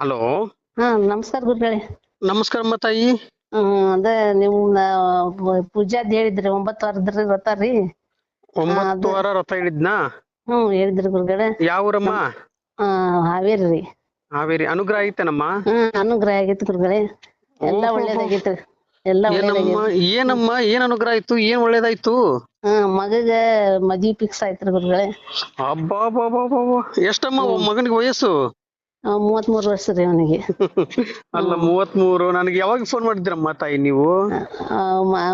Hello. ಹಾ ನಮಸ್ಕಾರ ಗುರುಗಳೇ. ನಮಸ್ಕಾರ ತಾಯಿ ಹ್ಮ್ ಅದ ಪೂಜಾ ಪೂಜಾದ್ ಹೇಳಿದ್ರಿ ಒಂಬತ್ತು ವಾರದ್ರಿ ವ್ರತ ರೀ. ಒಂಬತ್ತು ವಾರ ರಥ ಹೇಳಿದ್ನಾ? ಹ್ಮ್ ಹೇಳಿದ್ರಿ ಗುರುಗಳೇ. ಯಾವ ಊರಮ್ಮ ಆ ಹಾವೇರಿ ರೀ. ಹಾವೇರಿ ಅನುಗ್ರಹ ಐತೆನಮ್ಮ? ಹ್ಮ್ ಅನುಗ್ರಹ ಆಗೈತಿ ಗುರುಗಳೇ. ಎಲ್ಲಾ ಒಳ್ಳೇದಾಗಿತ್ತು ಒಳ್ಳೇದಾಗೈತ್ರಿ ಎಲ್ಲಾ ಏನಮ್ಮ ಏನಮ್ಮ ಏನ್ ಅನುಗ್ರಹ ಆಯ್ತು ಏನ್ ಒಳ್ಳೇದಾಯ್ತು? ಹ್ಮ್ ಮಗಗ ಮದ್ವಿ ಫಿಕ್ಸ್ ಆಯ್ತ್ರಿ ಗುರುಗಳೇ. ಅಬ್ಬಾ ಎಷ್ಟಮ್ಮ ಮಗನಿಗೆ ವಯಸ್ಸು? ಆ, ಮೂವತ್ಮೂರು ವರ್ಷ ರೀ ಅವನಿಗೆ ಅಲ್ಲ ಮೂವತ್ಮೂರು ನನಗೆ ಯಾವಾಗ ಫೋನ್ ಮಾಡಿದ್ರಮ್ಮ ತಾಯಿ ನೀವು?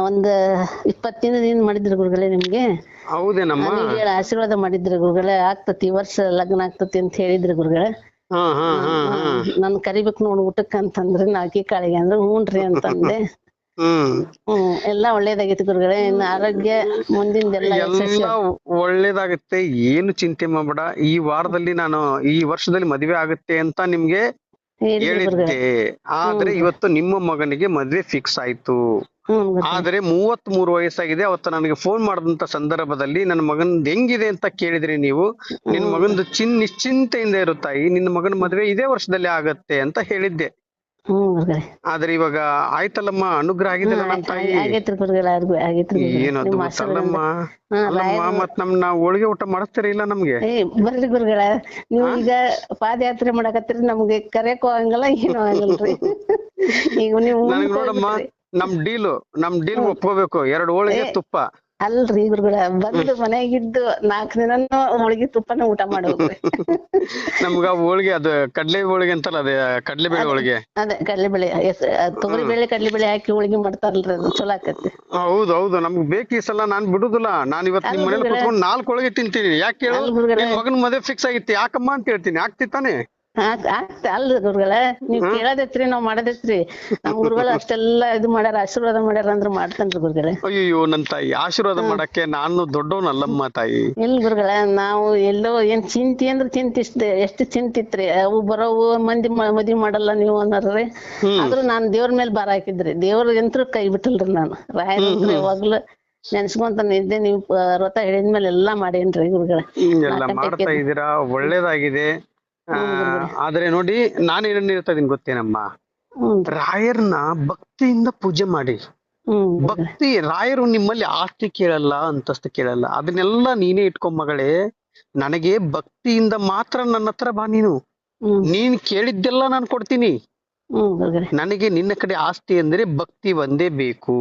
ಒಂದ್ ಇಪ್ಪತ್ತು ದಿನದಿಂದ ಮಾಡಿದ್ರಿ ಗುರುಗಳೇ ನಿಮ್ಗೆ. ಹೌದೇನಮ್ಮ? ಹೇಳಿ ಆಶೀರ್ವಾದ ಮಾಡಿದ್ರಿ ಗುರುಗಳೇ. ಆಗ್ತತಿ ಈ ವರ್ಷ ಲಗ್ನ ಆಗ್ತತಿ ಅಂತ ಹೇಳಿದ್ರಿ ಗುರುಗಳೇ. ನನ್ ಕರಿಬೇಕ್ ನೋಡ್ ಊಟಕ್ಕ ಅಂತಂದ್ರೆ ನಾಲ್ಕಿ ಕಾಳಿಗೆ ಅಂದ್ರೆ ಹ್ಞೂನ್ರಿ ಅಂತಂದೆ. ಹ್ಮ್. ಎಲ್ಲಾ ಒಳ್ಳೇದಾಗೈತಿ ಗುರುಗಳೇ. ಇನ್ನ ಆರೋಗ್ಯ ಮುಂದಿಂದೆಲ್ಲ ಎಲ್ಲ ಒಳ್ಳೇದಾಗುತ್ತೆ. ಏನು ಚಿಂತೆ ಮಾಡಬೇಡ. ಈ ವಾರದಲ್ಲಿ ನಾನು ಈ ವರ್ಷದಲ್ಲಿ ಮದುವೆ ಆಗುತ್ತೆ ಅಂತ ನಿಮ್ಗೆ ಹೇಳಿದ್ದೆ ಆದ್ರೆ ಇವತ್ತು ನಿಮ್ಮ ಮಗನಿಗೆ ಮದ್ವೆ ಫಿಕ್ಸ್ ಆಯ್ತು. ಆದ್ರೆ ಮೂವತ್ ಮೂರು ವಯಸ್ಸಾಗಿದೆ. ಅವತ್ತು ನನಗೆ ಫೋನ್ ಮಾಡಿದಂತ ಸಂದರ್ಭದಲ್ಲಿ ನನ್ನ ಮಗನ್ ಹೆಂಗಿದೆ ಅಂತ ಕೇಳಿದ್ರಿ ನೀವು. ನಿನ್ ಮಗಂದು ಚಿನ್ ನಿಶ್ಚಿಂತೆಯಿಂದ ಇರುತ್ತಾಯಿ. ತಾಯಿ ನಿನ್ನ ಮಗನ ಮದ್ವೆ ಇದೇ ವರ್ಷದಲ್ಲಿ ಆಗತ್ತೆ ಅಂತ ಹೇಳಿದ್ದೆ. ಆದ್ರೆ ಇವಾಗ ಆಯ್ತಲ್ಲಮ್ಮ ಅನುಗ್ರಹ ಆಗಿದೆಲ್ಲ ತಾಯಿ. ಏನೋ ಅಲ್ಲಮ್ಮ ಮತ್ ನಮ್ನ ಊಟ ಮಾಡಿಸ್ತೀರ ಇಲ್ಲ ನಮ್ಗೆ? ಏ ಬರ್ರಿ ಗುರುಗಳ. ನೀವು ಈಗ ಪಾದಯಾತ್ರೆ ಮಾಡಕತ್ತೀರಿ ನಮ್ಗೆ ಕರೆಯಕ್ ಹೋಗಂಗಿಲ್ಲ ಏನು ಆಗಲ್ರಿ. ಈಗ ನೀವು ನೋಡಮ್ಮ. ನಮ್ ಡೀಲು ನಮ್ ಡೀಲ್ ಒಪ್ಕೋಬೇಕು. ಎರಡು ಹೋಳಿಗೆ ತುಪ್ಪ. ಅಲ್ರಿ ಗುರುಗಳ ಬಂದು ಮನೆಯಾಗಿದ್ದು ನಾಕ್ ದಿನಾನು ಹೋಳಿಗೆ ತುಪ್ಪನ ಊಟ ಮಾಡ್ಬೇಕ್ರಿ ನಮ್ಗ ಹೋಳಿಗೆ ಅದು ಕಡ್ಲೆ ಹೋಳಿಗೆ ಅಂತಲ್ಲ ಅದೇ ಕಡ್ಲೆಬೇಳೆ ಹೋಳಿಗೆ? ಅದೇ ಎಸ್ ತೊಗರಿ ಬೇಳೆ ಕಡ್ಲೆಬೇಳೆ ಹಾಕಿ ಹೋಳಿಗೆ ಮಾಡ್ತಾರಲ್ರಿ ಅದು ಚಲೋ ಆಕತಿ ಹೌದು ಹೌದು ನಮ್ಗ್ ಬೇಕು ಈ ಸಲ ನಾನ್ ಬಿಡುದಿಲ್ಲ. ನಾನ್ ಇವತ್ ನಿಮ್ ಮನೇಲಿ ಕುತ್ಕೊಂಡು ನಾಲ್ಕು ಹೋಳಿಗೆ ತಿಂತೀನಿ. ಯಾಕೆ ಹೇಳು ನಿಮ್ಮ ಮಗನ್ ಮದ್ವೆ ಫಿಕ್ಸ್ ಆಗಿತ್ತು. ಯಾಕಮ್ಮ ಅಂತ ಹೇಳ್ತೀನಿ. ಆಗ್ತಿತ್ತಾನೆ ಆತ್ ಆತ್ ಅಲ್ರಿ ಗುರುಗಳ. ನೀವ್ ಕೇಳದೈತ್ರಿ ನಾವ್ ಮಾಡದೈತ್ರಿ. ನಮ್ ಗುರುಗಳು ಅಷ್ಟೆಲ್ಲಾ ಇದು ಮಾಡ್ಯಾರ ಆಶೀರ್ವಾದ ಮಾಡ್ಯಾರ ಅಂದ್ರ ಮಾಡ್ತಾನ್ರಿ ಗುರುಗಳೇ. ಅಯ್ಯೋ ನನ್ ತಾಯಿ ಆಶೀರ್ವಾದ ಮಾಡಕ್ಕೆ ನಾನು ದೊಡ್ಡವನಲ್ಲಮ್ಮ ತಾಯಿ. ಇಲ್ಲ ಗುರುಗಳ ನಾವು ಎಲ್ಲೋ ಏನ್ ಚಿಂತಿ ಅಂದ್ರ ಚಿಂತಿ ಇಷ್ಟ ಎಷ್ಟು ಚಿಂತಿತ್ರಿ ಅವು ಬರೋವು ಮಂದಿ ಮದಿ ಮದ್ವಿ ಮಾಡಲ್ಲ ನೀವು ಅನ್ನೋರ್ರಿ. ಆದ್ರೂ ನಾನ್ ದೇವ್ರ ಮೇಲೆ ಬಾರ ಹಾಕಿದ್ರಿ. ದೇವ್ರ ಯಂತ್ರ ಕೈ ಬಿಟ್ಟಲ್ರಿ ನಾನು. ರಾಯರಂತ್ರ ಯಾವಾಗ್ಲೂ ನೆನ್ಸ್ಕೊಂತ ನಿದ್ದೆ ನೀವು ವ್ರತ ಹೇಳಿದ್ಮೇಲೆ ಎಲ್ಲಾ ಮಾಡೇನ್ರಿ ಗುರುಗಳ. ಎಲ್ಲ ಮಾಡ್ತಾ ಇದೀರಾ ಒಳ್ಳೇದಾಗಿದೆ. ಆದ್ರೆ ನೋಡಿ ನಾನೇನ್ ಹೇಳ್ತಾ ಇದೀನಿ ಗೊತ್ತೇನಮ್ಮ? ರಾಯರ್ನ ಭಕ್ತಿಯಿಂದ ಪೂಜೆ ಮಾಡಿ. ಭಕ್ತಿ ರಾಯರು ನಿಮ್ಮಲ್ಲಿ ಆಸ್ತಿ ಕೇಳಲ್ಲ ಅಂತಸ್ತು ಕೇಳಲ್ಲ. ಅದನ್ನೆಲ್ಲ ನೀನೇ ಇಟ್ಕೊಂಡ್ ಮಗಳೇ ನನಗೆ ಭಕ್ತಿಯಿಂದ ಮಾತ್ರ ನನ್ನ ಹತ್ರ ಬಾ ನೀನು. ನೀನ್ ಕೇಳಿದ್ದೆಲ್ಲ ನಾನು ಕೊಡ್ತೀನಿ. ನನಗೆ ನಿನ್ನ ಕಡೆ ಆಸ್ತಿ ಅಂದ್ರೆ ಭಕ್ತಿ ಒಂದೇ ಬೇಕು.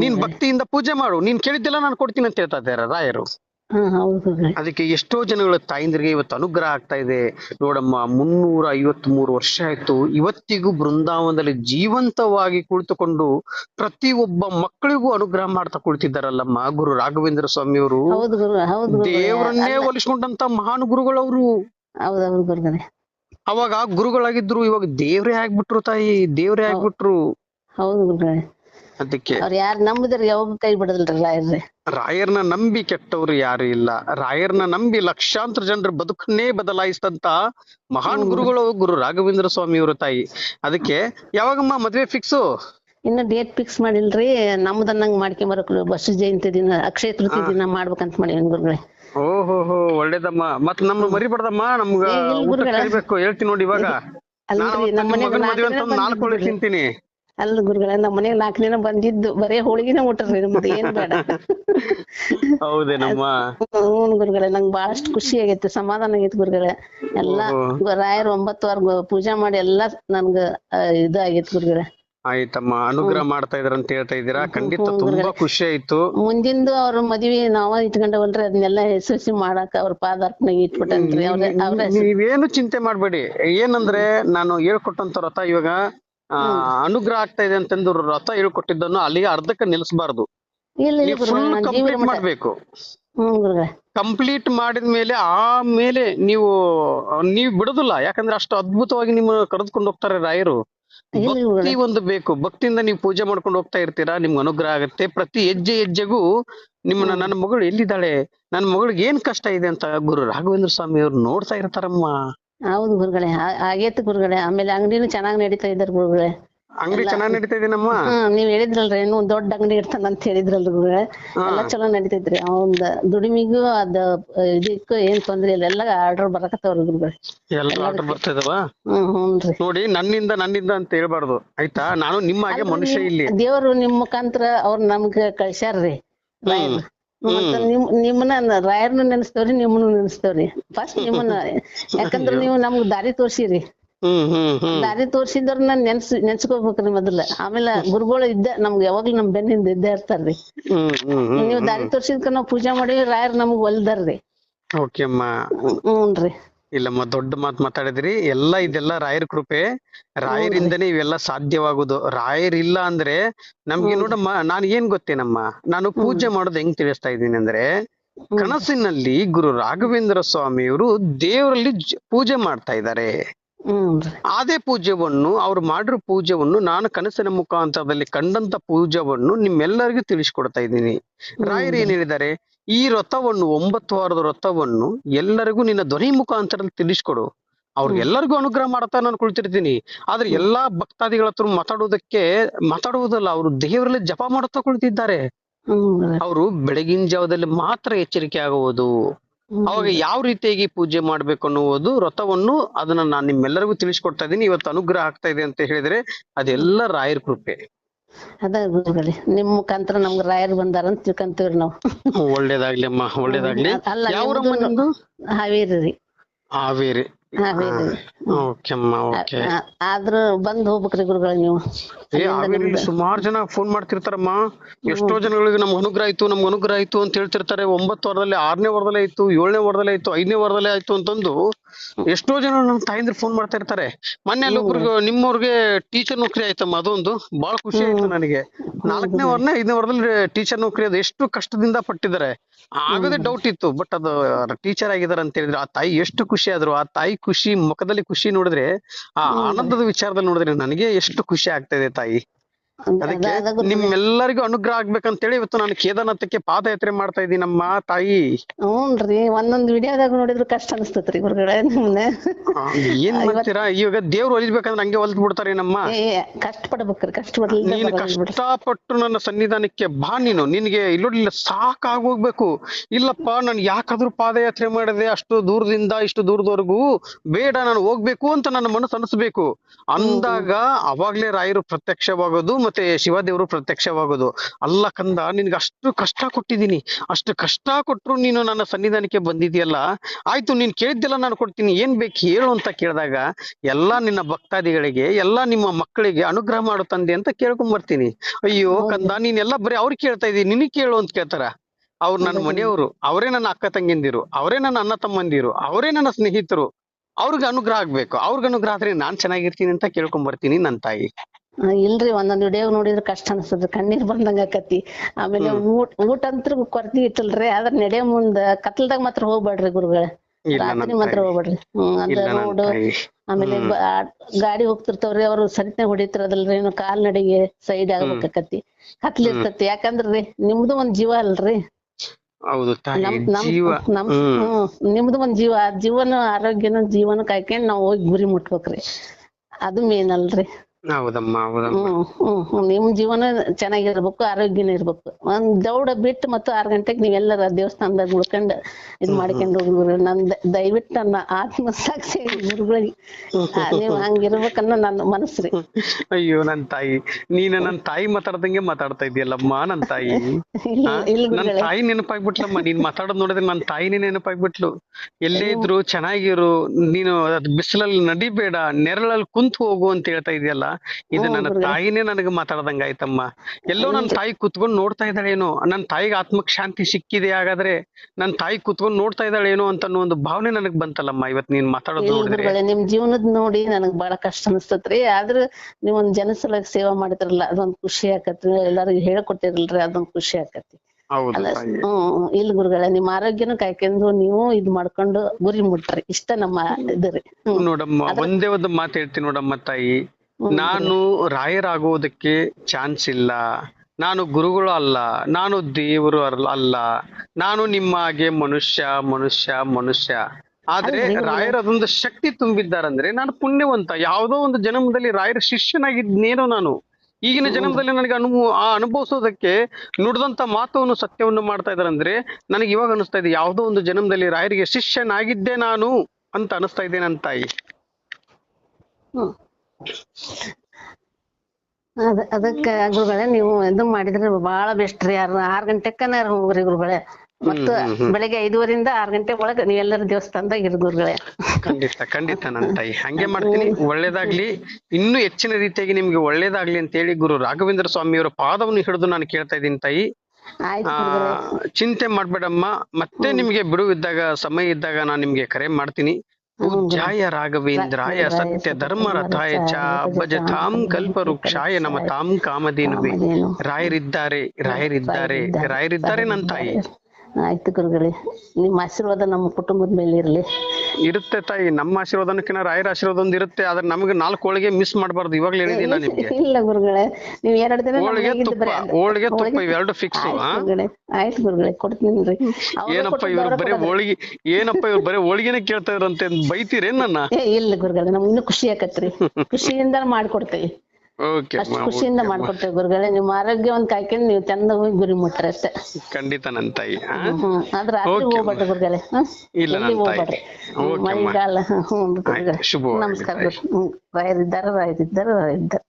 ನೀನ್ ಭಕ್ತಿಯಿಂದ ಪೂಜೆ ಮಾಡು. ನೀನ್ ಕೇಳಿದ್ದೆಲ್ಲ ನಾನು ಕೊಡ್ತೀನಿ ಅಂತ ಹೇಳ್ತಾ ಇದ್ದಾರೆ ರಾಯರು? ಅದಕ್ಕೆ ಎಷ್ಟೋ ಜನಗಳ ತಾಯಂದಿರಿಗೆ ಇವತ್ತು ಅನುಗ್ರಹ ಆಗ್ತಾ ಇದೆ. ನೋಡಮ್ಮ ಮುನ್ನೂರ ಐವತ್ ಮೂರು ವರ್ಷ ಆಯ್ತು. ಇವತ್ತಿಗೂ ಬೃಂದಾವನದಲ್ಲಿ ಜೀವಂತವಾಗಿ ಕುಳಿತುಕೊಂಡು ಪ್ರತಿ ಒಬ್ಬ ಮಕ್ಕಳಿಗೂ ಅನುಗ್ರಹ ಮಾಡ್ತಾ ಕುಳಿತಿದ್ದಾರಲ್ಲಮ್ಮ ಗುರು ರಾಘವೇಂದ್ರ ಸ್ವಾಮಿಯವರು. ಗುರು ಹೌದು ದೇವರನ್ನೇ ಹೋಲಿಸ್ಕೊಂಡಂತ ಮಹಾನ್ ಗುರುಗಳವರು. ಅವಾಗ ಗುರುಗಳಾಗಿದ್ರು ಇವಾಗ ದೇವ್ರೇ ಆಗ್ಬಿಟ್ರು ತಾಯಿ ದೇವ್ರೇ ಆಗ್ಬಿಟ್ರು. ಹೌದು ಅದಕ್ಕೆ ಅವ್ರ ಯಾರು ನಂಬಿದ್ರ ಯಾವಾಗ ಕೈ ಬಿಡದಲ್ರಿ ರಾಯರ್ರಿ. ರಾಯರ್ನ ನಂಬಿ ಕೆಟ್ಟವ್ರು ಯಾರು ಇಲ್ಲ. ರಾಯರ್ನ ನಂಬಿ ಲಕ್ಷಾಂತರ ಜನರ ಬದುಕನ್ನೇ ಬದಲಾಯಿಸಿದಂತ ಮಹಾನ್ ಗುರುಗಳು ಗುರು ರಾಘವೇಂದ್ರ ಸ್ವಾಮಿಯವರು ತಾಯಿ. ಅದಕ್ಕೆ ಯಾವಾಗಮ್ಮ ಮದ್ವೆ ಫಿಕ್ಸು ಇನ್ನ ಡೇಟ್ ಫಿಕ್ಸ್ ಮಾಡಿಲ್ರಿ. ನಮ್ದನ್ನಂಗ್ ಮಾಡ್ಕೊಂಡ್ ಬರಕ ಬಸವ ಜಯಂತಿ ದಿನ ಅಕ್ಷಯ ತೃತೀಯ ದಿನ ಮಾಡ್ಬೇಕಂತ ಮಾಡಿ ಗುರುಗಳೇ. ಓಹೋ ಒಳ್ಳೇದಮ್ಮ. ಮತ್ ನಮ್ನ ಮರಿಬಾರ್ದಮ್ಮ ನಮ್ಗ ಹೇಳ್ತೀನಿ ನೋಡಿ ಇವಾಗ. ನಿಮ್ ನಾಲ್ಕು ತಿಂತೀನಿ. ಅಲ್ಲ ಗುರುಗಳೇ ನಮ್ಮ ಮನೆಗ್ ನಾಲ್ಕು ದಿನ ಬಂದಿದ್ದು ಬರೇ ಹೋಳಿಗೆನ ಊಟರಿ ನಮ್ದು ಏನ್ ಬೇಡ. ಹೌದೇನಮ್ಮ ಹ್ಮ್ ಗುರುಗಳೇ ನಂಗ್ ಬಹಳಷ್ಟು ಖುಷಿ ಆಗೈತಿ ಸಮಾಧಾನ ಆಗೈತಿ ಗುರುಗಳೇ. ಎಲ್ಲಾ ರಾಯರ್ ಒಂಬತ್ತು ವಾರ ಪೂಜಾ ಮಾಡಿ ಎಲ್ಲಾ ನನ್ಗ ಆ, ಇದು ಆಗೈತಿ ಗುರುಗಳೇ. ಆಯ್ತಮ್ಮ ಅನುಗ್ರಹ ಮಾಡ್ತಾ ಇದ್ರ ಅಂತ ಹೇಳ್ತಾ ಇದ್ದೀರಾ? ಖಂಡಿತ ತುಂಬಾ ಖುಷಿ ಆಯ್ತು. ಮುಂದಿಂದು ಅವ್ರ ಮದ್ವಿ ನಾವ ಇಟ್ಕೊಂಡವಲ್ರಿ ಅದನ್ನೆಲ್ಲ ಯಶಸ್ವಿ ಮಾಡಾಕ ಅವ್ರ ಪಾದಾರ್ಪಣೆಗೆ ಇಟ್ಬಿಟ್ಟಂತ್ರಿ ನೀವೇನು ಚಿಂತೆ ಮಾಡ್ಬೇಡಿ. ಏನಂದ್ರೆ ನಾನು ಹೇಳ್ಕೊಟ್ಟಂತ ರಥ ಇವಾಗ ಅನುಗ್ರಹ ಆಗ್ತಾ ಇದೆ ಅಂತಂದು ರಥ ಹೇಳ್ಕೊಟ್ಟಿದ್ದನ್ನು ಅಲ್ಲಿಗೆ ಅರ್ಧಕ್ಕೆ ನಿಲ್ಲಿಸಬಾರ್ದು. ಇಲ್ಲ ಇಲ್ಲ ನೀವು ಫುಲ್ ನಾನ್ ಜೀವನ ಕಂಪ್ಲೀಟ್ ಮಟ್ಟ ಮಾಡ್ಬೇಕು. ಹ್ಮ್ ಗುರುಗಳೇ. ಕಂಪ್ಲೀಟ್ ಮಾಡಿದ ಮೇಲೆ ಆಮೇಲೆ ನೀವು ನೀವು ಬಿಡುದಿಲ್ಲ. ಯಾಕಂದ್ರೆ ಅಷ್ಟು ಅದ್ಭುತವಾಗಿ ನಿಮ್ಮ ಕರೆದುಕೊಂಡು ಹೋಗ್ತಾರೆ ರಾಯರು. ಇಲ್ಲ ಭಕ್ತಿ ಒಂದು ಬೇಕು. ಭಕ್ತಿಯಿಂದ ನೀವು ಪೂಜೆ ಮಾಡ್ಕೊಂಡು ಹೋಗ್ತಾ ಇರ್ತೀರಾ ನಿಮ್ಗೆ ಅನುಗ್ರಹ ಆಗುತ್ತೆ. ಪ್ರತಿ ಹೆಜ್ಜೆ ಹೆಜ್ಜೆಗೂ ನಿಮ್ಮನ್ನ ನನ್ನ ಮಗಳು ಎಲ್ಲಿದ್ದಾಳೆ ನನ್ನ ಮಗಳಿಗೆ ಏನ್ ಕಷ್ಟ ಇದೆ ಅಂತ ಗುರು ರಾಘವೇಂದ್ರ ಸ್ವಾಮಿ ಅವ್ರು ನೋಡ್ತಾ ಇರ್ತಾರಮ್ಮ. ಹೌದು ಗುರುಗಳೇ ಆಗೇತು ಗುರುಗಳೇ. ಆಮೇಲೆ ಅಂಗಡಿನೂ ಚೆನ್ನಾಗ್ ನಡೀತಾ ಇದ್ದಾರೆ ಗುರುಗಳೇ. ಅಂಗಡಿ ಚೆನ್ನಾಗಿ ನಡೀತಾ ಇದೆನಮ್ಮ ಹ್ಮ್ ನೀವ್ ಹೇಳಿದ್ರಲ್ರಿ ಇನ್ನೂ ದೊಡ್ಡ ಅಂಗಡಿ ಇರ್ತಾನ ಅಂತ ಹೇಳಿದ್ರಲ್ರಿ ಗುರುಗಳೇ. ಎಲ್ಲಾ ಚಲೋ ನಡೀತೈತ್ರಿ. ಅವಂದ ದುಡಿಮಿಗೂ ಅದ ಇದಕ್ಕೂ ಏನ್ ತೊಂದ್ರೆ ಇಲ್ಲ. ಎಲ್ಲಾ ಆರ್ಡರ್ ಬರಕತ್ತಾವ್ರಿ ಗುರುಗಳೇ. ಎಲ್ಲ ಆರ್ಡರ್ ಬರ್ತಾ ಇದಾವ ಹ್ಮ್ ಹ್ಞೂನ್ರಿ ನೋಡಿ ನನ್ನಿಂದ ನನ್ನಿಂದ ಅಂತ ಹೇಳ್ಬಾರ್ದು. ಆಯ್ತಾ? ನಾನು ನಿಮ್ಮ ಹಾಗೆ ಮನುಷ್ಯ ಇಲ್ಲಿ. ದೇವ್ರು ನಿಮ್ ಮುಖಾಂತರ ಅವ್ರ ನಮ್ಗ ಕಳ್ಸ್ಯಾರ್ರಿ. ಮತ್ತ ನಿಮ್ ನಿಮ್ಮನ್ನ ರಾಯರ್ನು ನೆನಸ್ತೇವ್ರಿ ನಿಮ್ಮನ್ನು ನೆನಸ್ತೇವ್ರಿ. ಫಸ್ಟ್ ನಿಮ್ಮನ್ನ. ಯಾಕಂದ್ರ ನೀವು ನಮ್ಗ್ ದಾರಿ ತೋರ್ಸಿರಿ. ಹ್ಮ್ ಹ್ಮ್ ನಾನ್ ದಾರಿ ನೆನ್ಸ್ ನೆನ್ಸ್ಕೋಬೇಕ್ರಿ ಮೊದಲ. ಆಮೇಲೆ ಗುರುಗಳು ಇದ್ದ ನಮ್ಗ್ ಯಾವಾಗ್ಲೂ ನಮ್ ಬೆನ್ನಿಂದ ಇದ್ದೇ ಇರ್ತಾರ್ರಿ. ನೀವ್ ದಾರಿ ತೋರ್ಸಿದ್ಕ ನಾವ್ ಪೂಜಾ ಮಾಡಿ ರಾಯರ್ ನಮ್ಗ್ ಒಲ್ದಾರ್ರಿ. ಹುನ್ರಿ ಹ್ಞೂನ್ರಿ. ಇಲ್ಲಮ್ಮ ದೊಡ್ಡ ಮಾತು ಮಾತಾಡಿದ್ರಿ. ಎಲ್ಲ ಇದೆಲ್ಲ ರಾಯರ ಕೃಪೆ. ರಾಯರಿಂದನೇ ಇವೆಲ್ಲ ಸಾಧ್ಯವಾಗುದು. ಇಲ್ಲ ಅಂದ್ರೆ ನಮ್ಗೆ ನೋಡಮ್ಮ ನಾನು ಏನ್ ಗೊತ್ತೇನಮ್ಮ? ನಾನು ಪೂಜೆ ಮಾಡೋದು ಹೆಂಗ್ ತಿಳಿಸ್ತಾ ಇದ್ದೀನಿ ಅಂದ್ರೆ ಕನಸಿನಲ್ಲಿ ಗುರು ರಾಘವೇಂದ್ರ ಸ್ವಾಮಿಯವರು ದೇವರಲ್ಲಿ ಪೂಜೆ ಮಾಡ್ತಾ ಇದ್ದಾರೆ. ಅದೇ ಪೂಜ್ಯವನ್ನು ಅವ್ರು ಮಾಡಿರೋ ಪೂಜ್ಯವನ್ನು ನಾನು ಕನಸಿನ ಮುಖಾಂತರದಲ್ಲಿ ಕಂಡಂತ ಪೂಜ್ಯವನ್ನು ನಿಮ್ಮೆಲ್ಲರಿಗೂ ತಿಳಿಸ್ಕೊಡ್ತಾ ಇದ್ದೀನಿ. ರಾಯರು ಏನ್ ಹೇಳಿದ್ದಾರೆ? ಈ ವ್ರತವನ್ನು ಒಂಬತ್ತು ವಾರದ ವ್ರತವನ್ನು ಎಲ್ಲರಿಗೂ ನಿನ್ನ ಧ್ವನಿ ಮುಖಾಂತರದಲ್ಲಿ ತಿಳಿಸ್ಕೊಡು. ಅವ್ರಿಗೆಲ್ಲರಿಗೂ ಅನುಗ್ರಹ ಮಾಡ್ತಾ ನಾನು ಕುಳಿತಿರ್ತೀನಿ. ಆದ್ರೆ ಎಲ್ಲಾ ಭಕ್ತಾದಿಗಳ ಹತ್ರ ಮಾತಾಡೋದಕ್ಕೆ ಮಾತಾಡುವುದಲ್ಲ ಅವರು ದೇವರಲ್ಲಿ ಜಪ ಮಾಡುತ್ತಾ ಕುಳಿತಿದ್ದಾರೆ. ಅವರು ಬೆಳಗಿನ ಜಾವದಲ್ಲಿ ಮಾತ್ರ ಎಚ್ಚರಿಕೆ ಆಗುವುದು ಅವಾಗ ಯಾವ ರೀತಿಯಾಗಿ ಪೂಜೆ ಮಾಡ್ಬೇಕು ಅನ್ನುವುದು ವ್ರತವನ್ನು ಅದನ್ನ ನಾನು ನಿಮ್ಮೆಲ್ಲರಿಗೂ ತಿಳಿಸ್ಕೊಡ್ತಾ ಇದ್ದೀನಿ. ಇವತ್ತು ಅನುಗ್ರಹ ಆಗ್ತಾ ಇದೆ ಅಂತ ಹೇಳಿದ್ರೆ ಅದೆಲ್ಲ ರಾಯರ ಕೃಪೆ. ಅದ ಗುರುಗಳೇ ನಿಮ್ ಮುಖಾಂತರ ನಮ್ಗ ರಾಯರ್ ಬಂದಾರ ಅಂತ ತಿಳ್ಕಂತೀವ್ರಿ ನಾವು. ಒಳ್ಳೇದಾಗ್ಲಿ. ಅಮ್ಮ ಒಳ್ಳೇದಾಗ್ಲಿ ಅಲ್ಲ ಯಾವ್ರಮ್ಮ ನಿಮ್ದು ಹಾವೇರಿ ರೀ. ಹಾವೇರಿ. ಹಾವೇರಿ. ಓಕೆ ಅಮ್ಮ ಓಕೆ. ಆ- ಆದ್ರ ಬಂದ್ ಹೋಗ್ಬೇಕ್ರಿ ಗುರುಗಳೇ ನೀವು. ಏ ಹಾವೇರಿಲಿ ಸುಮಾರು ಜನ ಫೋನ್ ಮಾಡ್ತಿರ್ತಾರಮ್ಮ. ಎಷ್ಟೋ ಜನಗಳಿಗೆ ನಮ್ಗೆ ಅನುಗ್ರಹ ಆಯ್ತು ನಮ್ಗೆ ಅನುಗ್ರಹ ಆಯ್ತು ಅಂತ ಹೇಳ್ತಿರ್ತಾರೆ. ಒಂಬತ್ತು ವಾರದಲ್ಲಿ ಆರನೇ ವಾರದಲ್ಲೇ ಆಯ್ತು ಏಳನೇ ವಾರದಲ್ಲೇ ಆಯ್ತು ಐದನೇ ವಾರದಲ್ಲೇ ಆಯ್ತು ಅಂತಂದು ಎಷ್ಟೋ ಜನ ನಮ್ಮ ತಾಯಿಂದ್ರೆ ಫೋನ್ ಮಾಡ್ತಾ ಇರ್ತಾರೆ. ಮೊನ್ನೆ ಅಲ್ಲಿ ಒಬ್ರಿಗೆ ನಿಮ್ಮವ್ರಿಗೆ ಟೀಚರ್ ನೌಕರಿ ಆಯ್ತಮ್ಮ ಅದೊಂದು. ಬಹಳ ಖುಷಿ ಆಯ್ತು ನನಗೆ. ನಾಲ್ಕನೇ ವಾರನೇ ಐದನೇ ವಾರದಲ್ಲಿ ಟೀಚರ್ ನೌಕರಿ ಅದು ಎಷ್ಟು ಕಷ್ಟದಿಂದ ಪಟ್ಟಿದ್ದಾರೆ. ಆಗದೆ ಡೌಟ್ ಇತ್ತು ಬಟ್ ಅದು ಟೀಚರ್ ಆಗಿದ್ದಾರೆ ಅಂತ ಹೇಳಿದ್ರೆ ಆ ತಾಯಿ ಎಷ್ಟು ಖುಷಿ ಆದ್ರು ಆ ತಾಯಿ ಖುಷಿ ಮುಖದಲ್ಲಿ ಖುಷಿ ನೋಡಿದ್ರೆ ಆ ಆನಂದದ ವಿಚಾರದಲ್ಲಿ ನೋಡಿದ್ರೆ ನನಗೆ ಎಷ್ಟು ಖುಷಿ ಆಗ್ತಾ ಇದೆ. ತಾಯಿ ಅದ- ಅದಕ್ಕೆ ನಿಮ್ಮೆಲ್ಲರಿಗೂ ಅನುಗ್ರಹ ಆಗ್ಬೇಕಂತೇಳಿ ಇವತ್ತು ನಾನು ಕೇದಾರನಾಥಕ್ಕೆ ಪಾದಯಾತ್ರೆ ಮಾಡ್ತಾ ಇದ್ದೀನಮ್ಮ ತಾಯಿ. ಹ್ಞೂನ್ರಿ ಒಂದೊಂದ್ ವಿಡಿಯೋದಾಗ ನೋಡಿದ್ರು ಕಷ್ಟ ಅನಿಸ್ತತ್ರಿ ಗುರುಗಳೇ ನಿಮ್ಮನೆ ಆ, ಏನ್ ಮಾಡ್ತೀರಾ? ಇವಾಗ ದೇವ್ರು ಒಲಿಬೇಕಂದ್ರೆ ಹಂಗೆ ಒಲ್ದ್ ಬಿಡ್ತಾರೆ ನಮ್ಮ ಏ ಕಷ್ಟ ಪಡ್ಬೇಕ್ರಿ ಕಷ್ಟ ಪಡ್ಲಿಲ್ಲ ನೀನು ಕಷ್ಟಪಟ್ಟು ನನ್ನ ಸನ್ನಿಧಾನಕ್ಕೆ ಬಾ ನೀನು. ನಿನಗೆ ಸಾಕ್ ಸಾಕಾಗೋಗ್ಬೇಕು ಇಲ್ಲಪ್ಪ ನಾನು ಯಾಕಾದ್ರೂ ಪಾದಯಾತ್ರೆ ಮಾಡಿದೆ ಅಷ್ಟು ದೂರದಿಂದ ಇಷ್ಟು ದೂರದವರೆಗೂ ಬೇಡ ನಾನು ಹೋಗ್ಬೇಕು ಅಂತ ನನ್ನ ಮನಸ್ಸು ಅನಿಸ್ಬೇಕು. ಅಂದಾಗ ಅವಾಗ್ಲೇ ರಾಯರು ಪ್ರತ್ಯಕ್ಷವಾಗೋದು ಮತ್ತೆ ಶಿವದೇವರು ಪ್ರತ್ಯಕ್ಷವಾಗೋದು. ಅಲ್ಲ ಕಂದ ನಿನ್ಗೆ ಅಷ್ಟು ಕಷ್ಟ ಕೊಟ್ಟಿದ್ದೀನಿ. ಅಷ್ಟು ಕಷ್ಟ ಕೊಟ್ಟರು ನೀನು ನನ್ನ ಸನ್ನಿಧಾನಕ್ಕೆ ಬಂದಿದೆಯಲ್ಲ ಆಯ್ತು ನೀನ್ ಕೇಳಿದ್ದೆಲ್ಲ ನಾನು ಕೊಡ್ತೀನಿ. ಏನ್ ಬೇಕು ಹೇಳು ಅಂತ ಕೇಳಿದಾಗ ಎಲ್ಲಾ ನಿನ್ನ ಭಕ್ತಾದಿಗಳಿಗೆ ಎಲ್ಲಾ ನಿಮ್ಮ ಮಕ್ಕಳಿಗೆ ಅನುಗ್ರಹ ಮಾಡು ತಂದೆ ಅಂತ ಕೇಳ್ಕೊಂಡ್ ಬರ್ತೀನಿ ಅಯ್ಯೋ ಕಂದ ನೀನೆಲ್ಲ ಬರೀ ಅವ್ರಿಗೆ ಕೇಳ್ತಾ ಇದೀನಿ ನಿನಗೆ ಕೇಳು ಅಂತ ಕೇಳ್ತಾರ. ಅವ್ರು ನನ್ನ ಮನೆಯವರು ಅವರೇ ನನ್ನ ಅಕ್ಕ ತಂಗಿಂದಿರು ಅವರೇ ನನ್ನ ಅಣ್ಣ ತಮ್ಮಂದಿರು ಅವರೇ ನನ್ನ ಸ್ನೇಹಿತರು. ಅವ್ರಿಗೆ ಅನುಗ್ರಹ ಆಗ್ಬೇಕು. ಅವ್ರಿಗೆ ಅನುಗ್ರಹ ಆದ್ರೆ ನಾನ್ ಚೆನ್ನಾಗಿರ್ತೀನಿ ಅಂತ ಕೇಳ್ಕೊಂಡ್ ಬರ್ತೀನಿ ನನ್ನ ತಾಯಿ. ಇಲ್ರಿ ಒಂದೊಂದ್ ವಿಡಿಯೋ ನೋಡಿದ್ರ ಕಷ್ಟ ಅನ್ಸ್ತದ್ರಿ ಕಣ್ಣೀರ್ ಬಂದಂಗ ಆಕತಿ. ಆಮೇಲೆ ಊಟ ಊಟ ಅಂತ್ರ ಕೊರತಿ ಇಟ್ಟಲ್ರಿ ಆದ್ರ ನಡೆ ಮುಂದ ಕತ್ಲದಾಗ ಮಾತ್ರ ಹೋಗ್ಬೇಡ್ರಿ ಗುರುಗಳ. ರಾತ್ರಿ ಮಾತ್ರ ಹೋಗ್ಬ್ಯಾಡ್ರಿ. ಹೋಗ್ಬೇಡ್ರಿ ಹ್ಮ್ ರೋಡ್ ಆಮೇಲೆ ಗಾಡಿ ಹೋಗ್ತಿರ್ತಾವ್ರಿ ಅವ್ರು ಹೊಡಿತಾರ ಹೊಡಿತಿರದಲ್ರಿ ಏನೋ ಕಾಲ್ ನಡಿಗೆ ಸೈಡ್ ಆಗ್ಬೇಕಾಕತಿ. ಕತ್ಲಿರ್ತತಿ ಯಾಕಂದ್ರಿ ನಿಮ್ದು ಒಂದ್ ಜೀವ ಅಲ್ರಿ. ಹೌದು ನಿಮ್ದು ಒಂದ್ ಜೀವ ಜೀವನ ಆರೋಗ್ಯನ ಜೀವನ ಕಾಯ್ಕೊಂಡ್ ನಾವ್ ಹೋಗಿ ಗುರಿ ಮುಟ್ಬೇಕ್ರಿ. ಅದು ಮೇನ್ ಅಲ್ರಿ. ಹೌದಮ್ಮ ಹೌದಮ್ಮ. ಹ್ಮ್ ಹ್ಮ್ ಹ್ಮ್. ನಿಮ್ ಜೀವನ ಚೆನ್ನಾಗಿರ್ಬೇಕು ಆರೋಗ್ಯನ ಇರ್ಬೇಕು. ಒಂದ್ ದೌಡ ಬಿಟ್ಟು ಮತ್ತು ಆರ್ ಗಂಟೆಗ್ ನೀವೆಲ್ಲರ ದೇವಸ್ಥಾನದಾಗ ಉಳ್ಕೊಂಡ್ ಇದ್ ಮಾಡ್ಕೊಂಡ್ ಹೋಗ್ರಿ ನನ್ ದ- ದಯವಿಟ್ಟು ನನ್ನ ಆತ್ಮ ಸಾಕ್ಷಿ ಗುರುಗಳಿಗೆ ಆ, ನೀವ್ ಹಂಗಿರ್ಬೇಕನ್ನೋ ನನ್ನ ಮನಸ್ಸ್ರಿ ಅಯ್ಯೋ ನನ್ ತಾಯಿ. ನೀನ ನನ್ ತಾಯಿ ಮಾತಾಡ್ದಂಗೆ ಮಾತಾಡ್ತಾ ಇದೆಯಲ್ಲಮ್ಮ ನನ್ ತಾಯಿ. ಇಲ್ಲ ನನ್ ಗುರುಗಳೇ. ತಾಯಿ ನೆನಪಾಗ್ಬಿಟ್ಲಮ್ಮ ನೀನ್ ಮಾತಾಡೋದ್ ನೋಡಿದ್ರೆ ನನ್ ತಾಯಿನೇ ನೆನಪಾಗ್ಬಿಟ್ಲು. ಎಲ್ಲೇ ಇದ್ರು ಚೆನ್ನಾಗಿರು ನೀನು ಅದ್ ಬಿಸಿಲಲ್ಲಿ ನಡಿಬೇಡ ನೆರಳಲ್ಲಿ ಕುಂತ್ ಹೋಗು ಅಂತ ಹೇಳ್ತಾ ಇದೆಯಲ್ಲ ಇದು ನನ್ನ ತಾಯಿನೇ ನನಗೆ ಮಾತಾಡ್ದಂಗ ಆಯ್ತಮ್ಮ. ಎಲ್ಲೋ ನನ್ನ ತಾಯಿ ಕುತ್ಕೊಂಡ್ ನೋಡ್ತಾ ಇದ್ದಾಳೇನೋ ನನ್ನ ತಾಯಿಗೆ ಆತ್ಮಕ್ ಶಾಂತಿ ಸಿಕ್ಕಿದೆ ಹಾಗಾದ್ರೆ ನನ್ನ ತಾಯಿ ಕುತ್ಕೊಂಡ್ ನೋಡ್ತಾ ಇದ್ದಾಳೇನೋ ಅಂತ ಒಂದು ಭಾವನೆ ನನಗ್ ಬಂತಲ್ಲಮ್ಮ ಇವತ್ ನೀನ್ ಮಾತಾಡೋದು ಇಲ್ಲ ನೋಡಿದ್ರೆ. ನಿಮ್ ಜೀವನದ್ ನೋಡಿ ನನಗ್ ಬಹಳ ಕಷ್ಟ ಅನಿಸ್ತತ್ರಿ ಆದ್ರ ನೀವ್ ಒಂದ್ ಸೇವಾ ಮಾಡಿದ್ರಲ್ಲ ಅದೊಂದ್ ಖುಷಿ ಆಕತ್ರಿ. ಎಲ್ಲಾರಿಗೂ ಹೇಳ್ಕೊಟ್ಟಿರಲ್ರಿ ಅದೊಂದ್ ಖುಷಿ ಆಕತಿ ಹ್ಮ್ ಇಲ್ಲ ಗುರುಗಳೇ ನಿಮ್ ಆರೋಗ್ಯನು ಕಾಯ್ಕೊಂಡು ನೀವು ಇದ್ ಮಾಡ್ಕೊಂಡು ಗುರಿ ಮುಟ್ರಿ. ಇಷ್ಟ ನಮ್ಮ ಇದ್ರಿ. ನೋಡಮ್ಮ ಒಂದೇ ಒಂದು ಮಾತು ಹೇಳ್ತೀನಿ ನೋಡಮ್ಮ ತಾಯಿ. ನಾನು ರಾಯರಾಗುವುದಕ್ಕೆ ಚಾನ್ಸ್ ಇಲ್ಲ. ನಾನು ಗುರುಗಳು ಅಲ್ಲ. ನಾನು ದೇವರು ಅಲ್ಲ ಅಲ್ಲ. ನಾನು ನಿಮ್ಮ ಹಾಗೆ ಮನುಷ್ಯ ಮನುಷ್ಯ ಮನುಷ್ಯ. ಆದ್ರೆ ರಾಯರ ಅದೊಂದು ಶಕ್ತಿ ತುಂಬಿದ್ದಾರಂದ್ರೆ ನಾನು ಪುಣ್ಯವಂತ. ಯಾವುದೋ ಒಂದು ಜನ್ಮದಲ್ಲಿ ರಾಯರ ಶಿಷ್ಯನಾಗಿದ್ನೇನೋ ನಾನು. ಈಗಿನ ಜನ್ಮದಲ್ಲಿ ನನಗೆ ಅನುಭವ ಆ ಅನುಭವಿಸೋದಕ್ಕೆ ನುಡಿದಂತ ಮಾತವನ್ನು ಸತ್ಯವನ್ನು ಮಾಡ್ತಾ ಇದಾರಂದ್ರೆ ನನಗೆ ಇವಾಗ ಅನಿಸ್ತಾ ಇದೆ ಯಾವುದೋ ಒಂದು ಜನ್ಮದಲ್ಲಿ ರಾಯರಿಗೆ ಶಿಷ್ಯನಾಗಿದ್ದೆ ನಾನು ಅಂತ ಅನಿಸ್ತಾ ಇದ್ದೇನೆ ನನ್ನ ತಾಯಿ. ಹ್ಮ್. ಅದ ಅದಕ್ಕ ಗುರುಗಳೇ ನೀವು ಇದು ಮಾಡಿದ್ರೆ ಬಾಳ ಬೆಸ್ಟ್ ರೀ. ಆರ್ ಆರ್ ಗಂಟೆಕನ ಹೋಗ್ರಿ ಗುರುಗಳೇ. ಮತ್ತ ಬೆಳಗ್ಗೆ ಐದುವರಿಂದ ಆರ್ ಗಂಟೆ ಒಳಗ ನೀವೆಲ್ಲರ ದೇವಸ್ಥಾನದಾಗ ಇರ್ ಗುರುಗಳೇ. ಖಂಡಿತ ಖಂಡಿತ ನನ್ನ ತಾಯಿ. ಹಂಗೆ ಮಾಡ್ತೀನಿ. ಒಳ್ಳೇದಾಗ್ಲಿ. ಇನ್ನೂ ಹೆಚ್ಚಿನ ರೀತಿಯಾಗಿ ನಿಮ್ಗೆ ಒಳ್ಳೇದಾಗ್ಲಿ ಅಂತ ಹೇಳಿ ಗುರು ರಾಘವೇಂದ್ರ ಸ್ವಾಮಿಯವರ ಪಾದವನ್ನು ಹಿಡಿದು ನಾನು ಕೇಳ್ತಾ ಇದ್ದೀನಿ ತಾಯಿ. ಚಿಂತೆ ಮಾಡ್ಬೇಡಮ್ಮ. ಮತ್ತೆ ನಿಮ್ಗೆ ಬಿಡುವು ಇದ್ದಾಗ ಸಮಯ ಇದ್ದಾಗ ನಾನು ನಿಮ್ಗೆ ಕರೆ ಮಾಡ್ತೀನಿ. ಪೂಜ್ಯಾಯ ರಾಘವೇಂದ್ರಾಯ ಸತ್ಯ ಧರ್ಮ ರಥಾಯ ಚ ಭಜತಾಂ ಕಲ್ಪವೃಕ್ಷಾಯ ನಮ ತಾಂ ಕಾಮಧೇನುವೆ ರಾಯರಿದ್ದಾರೆ ರಾಯರಿದ್ದಾರೆ ರಾಯರಿದ್ದಾರೆ ನನ್ನ ತಾಯಿ ಆಯ್ತು ಗುರುಗಳೇ. ನಿಮ್ಮ ಆಶೀರ್ವಾದ ನಮ್ಮ ಕುಟುಂಬದ ಮೇಲೆ ಇರಲಿ. ಇರುತ್ತೆ ತಾಯಿ ನಮ್ಮ ಆಶೀರ್ವಾದನಕ್ಕಿಂತ ರಾಯರ ಆಶೀರ್ವಾದ ಒಂದು ಇರುತ್ತೆ ಆದ್ರೆ ನಮಗೆ ನಾಲ್ಕು ಹೋಳಿಗೆ ಮಿಸ್ ಮಾಡಬಾರ್ದು ಇವಾಗ್ಲೇ ಹೇಳಿದೀನಿ ನಾನು ನಿಮ್ಗೆ? ಇಲ್ಲ ಗುರುಗಳೇ ನೀವು ಎರಡು ದಿನ ಹೋಳಿಗೆ ಮನೆಗಿದ್ದು ತುಪ್ಪ ಬರೀ ಅದ್- ಹೋಳಿಗೆ ತುಪ್ಪ ಇವೆರಡು ಫಿಕ್ಸ್ ಆಯ್ತು ಗುರುಗಳೇ ಆಯ್ತು ಗುರುಗಳೇ ಕೊಡ್ತೀನಿ ರೀ. ಏನಪ್ಪ ಇವರು ಬರೀ. ಹೋಳಿಗೆ ಏನಪ್ಪ ಇವ್ರು ಬರೀ ಹೋಳಿಗೆನೆ ಕೇಳ್ತಾ ಇದ್ರಂತೆ ಬೈತೀರೇನ್ ನನ್ನ? ಏ ಇಲ್ಲ ಗುರುಗಳೇ ನಮ್ಗೆ ಇನ್ನೂ ಖುಷಿ ಆಕತ್ರಿ. ಖುಷಿಯಿಂದ ಮಾಡ್ಕೊಡ್ತೇವಿ. ಅಷ್ಟು ಖುಷಿಯಿಂದ ಮಾಡ್ಕೊಡ್ತೇವೆ ಗುರುಗಳೇ. ನಿಮ್ಮ ಆರೋಗ್ಯ ಒಂದ್ ಕಾಯ್ಕೊಂಡು ನೀವು ಚಂದ ಹೋಗಿ ಗುರಿ ಮುಟ್ಟ್ರಿ ಅಷ್ಟೇ. ಖಂಡಿತ ನನ್ನ ತಾಯಿ ಆದ್ರ ರಾತ್ರಿ ಹೋಗ್ಬೇಡ್ರಿ ಗುರುಗಳೇ. ಇಲ್ಲ. ಹೋಗ್ಬೇಡ್ರಿ? ಮಳೆಗಾಲ. ಹ್ಮ್ ನಮಸ್ಕಾರ. ಗುರು. ರಾಯರಿದ್ದಾರೆ ರಾಯರಿದ್ದಾರೆ ರಾಯರಿದ್ದಾರೆ.